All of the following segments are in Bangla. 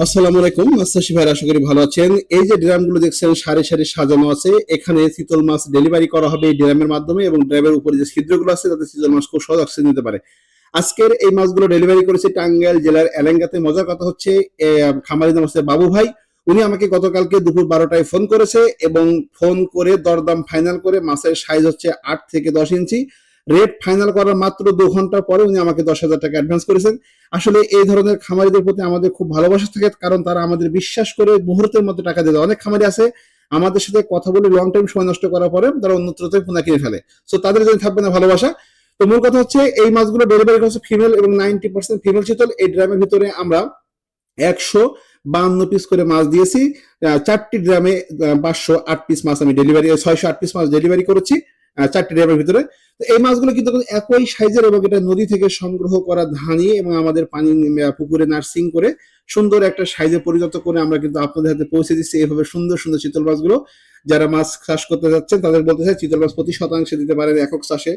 আসসালামু আলাইকুম ভাই আশা করি ভালো আছেন। এই যে ড্রামগুলো দেখছেন, সারি সারি সাজানো আছে। এখানে শীতল মাছ ডেলিভারি করা হবে এই ড্রামের মাধ্যমে এবং ড্রামের উপরে যে ছিদ্রগুলো আছে, তাতে শীতল মাছ খুব সহজ অক্সিজেন পারে। আজকের এই মাছগুলো ডেলিভারি করেছে টাঙ্গাইল জেলার এলেঙ্গাতে। মজার কথা হচ্ছে খামারি নাম বাবু ভাই। উনি আমাকে গতকালকে দুপুর বারোটায় ফোন করেছে এবং ফোন করে দরদাম ফাইনাল করে মাছের সাইজ হচ্ছে আট থেকে দশ ইঞ্চি। রেট ফাইনাল করার মাত্র দু ঘণ্টা পরে উনি আমাকে দশ হাজার টাকা অ্যাডভান্স করেছেন। আসলে এই ধরনের খামারিদের প্রতি আমাদের খুব ভালোবাসা থাকে, কারণ তারা আমাদের বিশ্বাস করে মুহূর্তের মধ্যে টাকা দিয়ে অনেক খামারি আছে, আমাদের সাথে কথা বলে লং টাইম সময় নষ্ট করার পরে তারা অন্যত্রতে পোনা কিনে ফেলে। সো তাদের জন্য থাকবে না ভালোবাসা। তো মূল কথা হচ্ছে, এই মাছগুলো ডেলিভারি করছে ফিমেল এবং নাইনটি পার্সেন্ট ফিমেল শীতল। এই ড্রামের ভিতরে আমরা একশো বান্ন পিস করে মাছ দিয়েছি। চারটি ড্রামে পাঁচশো আট পিস মাছ আমি ডেলিভারি ছয়শো আট পিস মাছ ডেলিভারি করেছি। চারটি ড্যামের ভিতরে। তো এই মাছগুলো কিন্তু একই সাইজের এবং এটা নদী থেকে সংগ্রহ করা ধানি এবং আমাদের পানি পুকুরে নার্সিং করে সুন্দর একটা সাইজে পরিণত করে আমরা কিন্তু আপনাদের হাতে পৌঁছে দিচ্ছি এইভাবে সুন্দর সুন্দর চিতল মাছগুলো। যারা মাছ চাষ করতে যাচ্ছেন, তাদের বলতে চাই চিতল মাছ প্রতি শতাংশে দিতে পারেন একক চাষে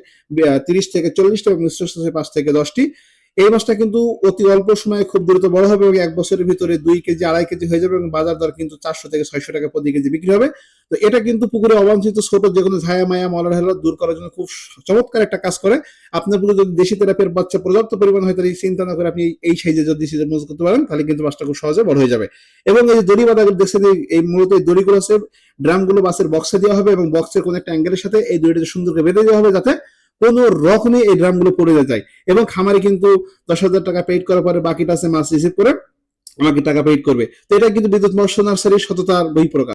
তিরিশ থেকে চল্লিশটা এবং মিশ্র চাষে পাঁচ থেকে দশটি। এই মাছটা কিন্তু অতি অল্প সময়ে খুব দ্রুত বড় হবে এবং এক বছরের ভিতরে দুই কেজি, আড়াই কেজি হয়ে যাবে এবং বাজার দর কিন্তু চারশো থেকে ছয়শো টাকা প্রতি কেজি বিক্রি হবে। তো এটা কিন্তু পুকুরে অবাঞ্ছিত ছোট যে কোনো ঝায়া মায়া মলার হেলা দূর করার জন্য খুব চমৎকার একটা কাজ করে। আপনার পুকুরে যদি দেশি তেরাপের বাচ্চা পর্যাপ্ত পরিমাণ হয়, তাহলে চিন্তা না করে আপনি এই সাইজে যদি সিজন মজুত করতে পারেন, তাহলে কিন্তু মাছটা খুব সহজে বড় হয়ে যাবে। এবং এই যে দড়ি বাঁধাগুলো দেখছেন এই মূলত এই দড়িগুলো আছে ড্রামগুলো বাসের বক্সে দেওয়া হবে এবং বক্সের কোনো একটা অ্যাঙ্গেলের সাথে এই দড়িটা সুন্দর করে বেঁধে দেওয়া হবে যাতে কোনো রকমই এই ড্রামগুলো পড়ে যায় এবং খামারে কিন্তু দশ হাজার টাকা পেইড করার পরে বাকিটা আছে মাছ রিসিভ করে আমাকে টাকা পেইড করবে। তো এটা কিন্তু বিদ্যুৎ মৎস্য নার্সারির সততার বই প্রকাশ